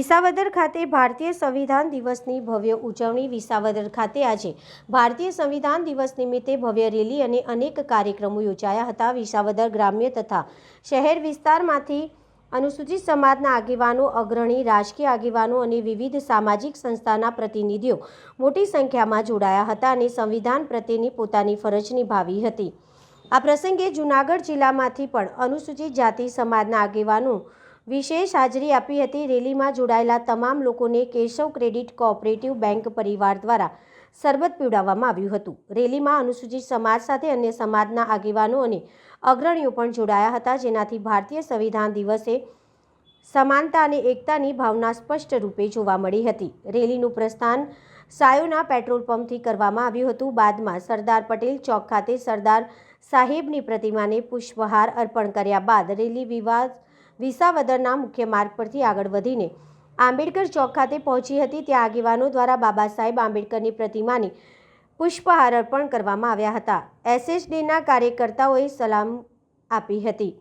વિસાવદર ખાતે ભારતીય સંવિધાન દિવસની ભવ્ય ઉજવણી વિસાવદર ખાતે આજે ભારતીય સંવિધાન દિવસ નિમિત્તે ભવ્ય રેલી અને અનેક કાર્યક્રમો યોજાયા હતા. વિસાવદર ગ્રામ્ય તથા શહેર વિસ્તારમાંથી અનુસૂચિત સમાજના આગેવાનો, અગ્રણી, રાજકીય આગેવાનો અને વિવિધ સામાજિક સંસ્થાના પ્રતિનિધિઓ મોટી સંખ્યામાં જોડાયા હતા અને સંવિધાન પ્રત્યેની પોતાની ફરજ નિભાવી હતી. આ પ્રસંગે જૂનાગઢ જિલ્લામાંથી પણ અનુસૂચિત જાતિ સમાજના આગેવાનો વિશેષ હાજરી આપી હતી. રેલીમાં જોડાયેલા તમામ લોકોને કેશવ ક્રેડિટ કોઓપરેટિવ બેંક પરિવાર દ્વારા શરબત પીવડાવવામાં આવ્યું હતું. રેલીમાં અનુસૂચિત સમાજ સાથે અન્ય સમાજના આગેવાનો અને અગ્રણીઓ પણ જોડાયા હતા. જેનાથી ભારતીય સંવિધાન દિવસે સમાનતા અને એકતાની ભાવના સ્પષ્ટ રૂપે જોવા મળી હતી. રેલીનું પ્રસ્થાન સાયોના પેટ્રોલ પંપથી કરવામાં આવ્યું હતું. બાદમાં સરદાર પટેલ ચોક ખાતે સરદાર સાહેબની પ્રતિમાને પુષ્પહાર અર્પણ કર્યા બાદ રેલી વિવાદ વિસાવદરના મુખ્ય માર્ગ પરથી આગળ વધીને આંબેડકર ચોક ખાતે પહોંચી હતી. ત્યાં આગેવાનો દ્વારા બાબા સાહેબ આંબેડકરની પ્રતિમાની પુષ્પહાર અર્પણ કરવામાં આવ્યા હતા. એસએસડીના કાર્યકર્તાઓએ સલામ આપી હતી.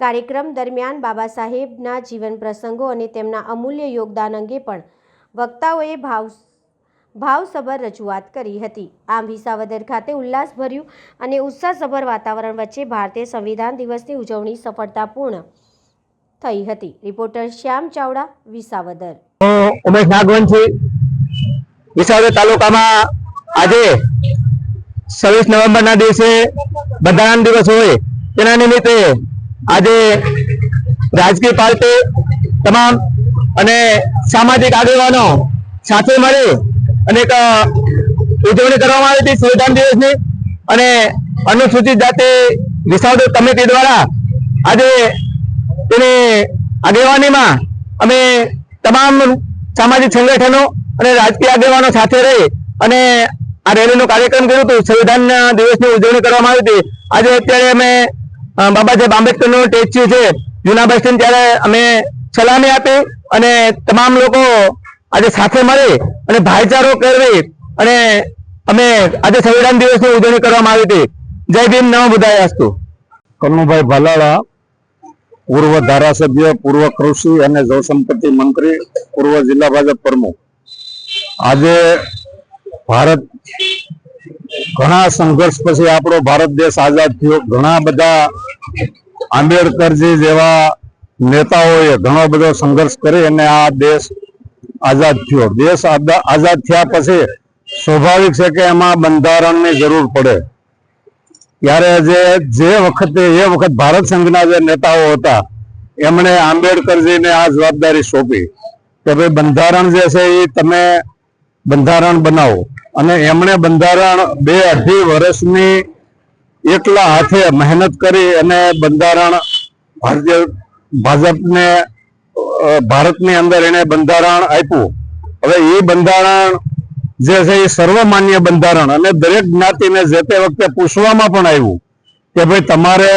કાર્યક્રમ દરમિયાન બાબા સાહેબના જીવન પ્રસંગો અને તેમના અમૂલ્ય યોગદાન અંગે પણ વક્તાઓએ ભાવ ભાવસભર રજૂઆત કરી હતી. આમ વિસાવદર ખાતે ઉલ્લાસભર્યું અને ઉત્સાહસભર વાતાવરણ વચ્ચે ભારતીય સંવિધાન દિવસની ઉજવણી સફળતાપૂર્ણ થઈ હતી. રિપોર્ટર શ્યામ ચાવડા, વિસાવદર. ઉમેશ નાગવંશી વિસાવદર તાલુકામાં આજે છવ્વીસ નવેમ્બરના દિવસે બંધારણ દિવસ હોય. તેના નિમિત્તે આજે રાજકીય પાર્ટી તમામ અને સામાજિક આગેવાનો સાથે મળી અને એક ઉજવણી કરવામાં આવી હતી સંવિધાન દિવસની. અને અનુસૂચિત જાતિ વિસાવદર કમિટી દ્વારા આજે તેની આગેવાનીમાં અમે તમામ સામાજિક સંગઠનો અને રાજકીય આગેવાનો સાથે રહી અને આ રેલીનો કાર્યક્રમ કર્યો હતો. સંવિધાન દિવસની ઉજવણી કરવામાં આવી હતી. આજે અત્યારે અમે બાબા આંબેડકરનું સ્ટેચ્યુ છે. જૂના બસ સ્ટેન્ડ ત્યારે અમે સલામી આપી અને તમામ લોકો આજે સાથે મળી અને ભાઈચારો કરવી અને અમે આજે સંવિધાન દિવસની ઉજવણી કરવામાં આવી હતી. જય ભીમ નવ બુધાય અસ્તુ. કનુભાઈ ભલાળા પૂર્વ ધારાસભ્ય, પૂર્વ કૃષિ અને જળસંપત્તિ મંત્રી, પૂર્વ જિલ્લા ભાજપ પ્રમુખ. આજે ભારત ઘણા સંઘર્ષ પછી આપણો ભારત દેશ આઝાદ થયો. ઘણા બધા આંબેડકરજી જેવા નેતાઓએ ઘણો બધો સંઘર્ષ કરી અને આ દેશ આઝાદ થયો. દેશ આઝાદ થયા પછી સ્વાભાવિક છે કે એમાં બંધારણની જરૂર પડે. ત્યારે જે જે વખતે, એ વખત ભારત સંઘના જે નેતાઓ હતા, એમણે આંબેડકરજીને આ જવાબદારી સોંપી કે ભાઈ બંધારણ જે છે એ તમે બંધારણ બનાવો. અને એમણે બંધારણ બે અઢી વર્ષની એકલા હાથે મહેનત કરી અને બંધારણ ભારતીય, ભાજપને ભારતની અંદર એને બંધારણ આપ્યું. હવે એ બંધારણ જે છે એ સર્વમાન્ય બંધારણ અને દરેક જ્ઞાતિને જે તે વખતે પૂછવામાં પણ આવ્યું કે ભાઈ તમારે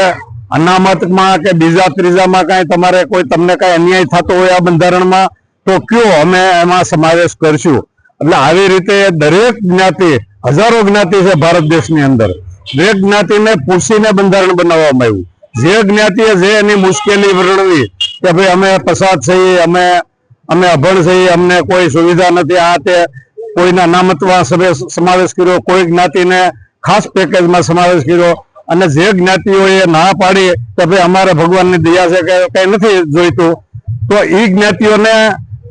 અનામતમાં કે બીજા ત્રીજામાં કાંઈ તમારે કોઈ તમને કાંઈ અન્યાય થતો હોય આ બંધારણમાં, તો કયો અમે એમાં સમાવેશ કરશું? એટલે આવી રીતે દરેક જ્ઞાતિ, હજારો જ્ઞાતિ છે ભારત દેશની અંદર. દરેક જ્ઞાતિને પૂછીને બંધારણ બનાવવામાં આવ્યું. જે જ્ઞાતિએ જે એની મુશ્કેલી વર્ણવી કે ભાઈ અમે પસાદ છીએ અમે અમે અભણ છીએ અમને કોઈ સુવિધા નથી, આ તે કોઈના નામતમાં સમે- સમાવેશ કર્યો, કોઈ જ્ઞાતિને ખાસ પેકેજમાં સમાવેશ કર્યો અને જે જ્ઞાતિઓએ ના પાડી કે ભાઈ અમારે ભગવાનની દયા છે કે કઈ નથી જોઈતું, તો એ જ્ઞાતિઓને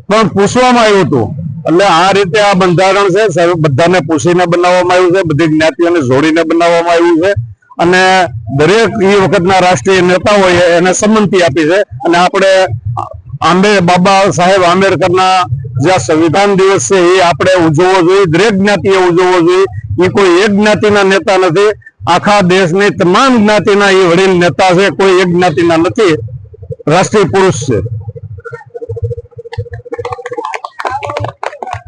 પણ પૂછવામાં આવ્યું હતું. એટલે આ રીતે આ બંધારણ છે બધાને પૂછીને બનાવવામાં આવ્યું છે, બધી જ્ઞાતિઓને જોડીને બનાવવામાં આવ્યું છે અને દરેક એ વખતના રાષ્ટ્રીય નેતાઓએ એને સંમતિ આપી છે. અને આપણે આંબે બાબા સાહેબ આંબેડકરના જે આ સંવિધાન દિવસ છે, એ આપણે ઉજવવો જોઈએ, દરેક જ્ઞાતિએ ઉજવવો જોઈએ. એ કોઈ એક જ્ઞાતિના નેતા નથી. આખા દેશની તમામ જ્ઞાતિના એ વડીલ નેતા છે, કોઈ એક જ્ઞાતિના નથી. રાષ્ટ્રીય પુરુષ છે.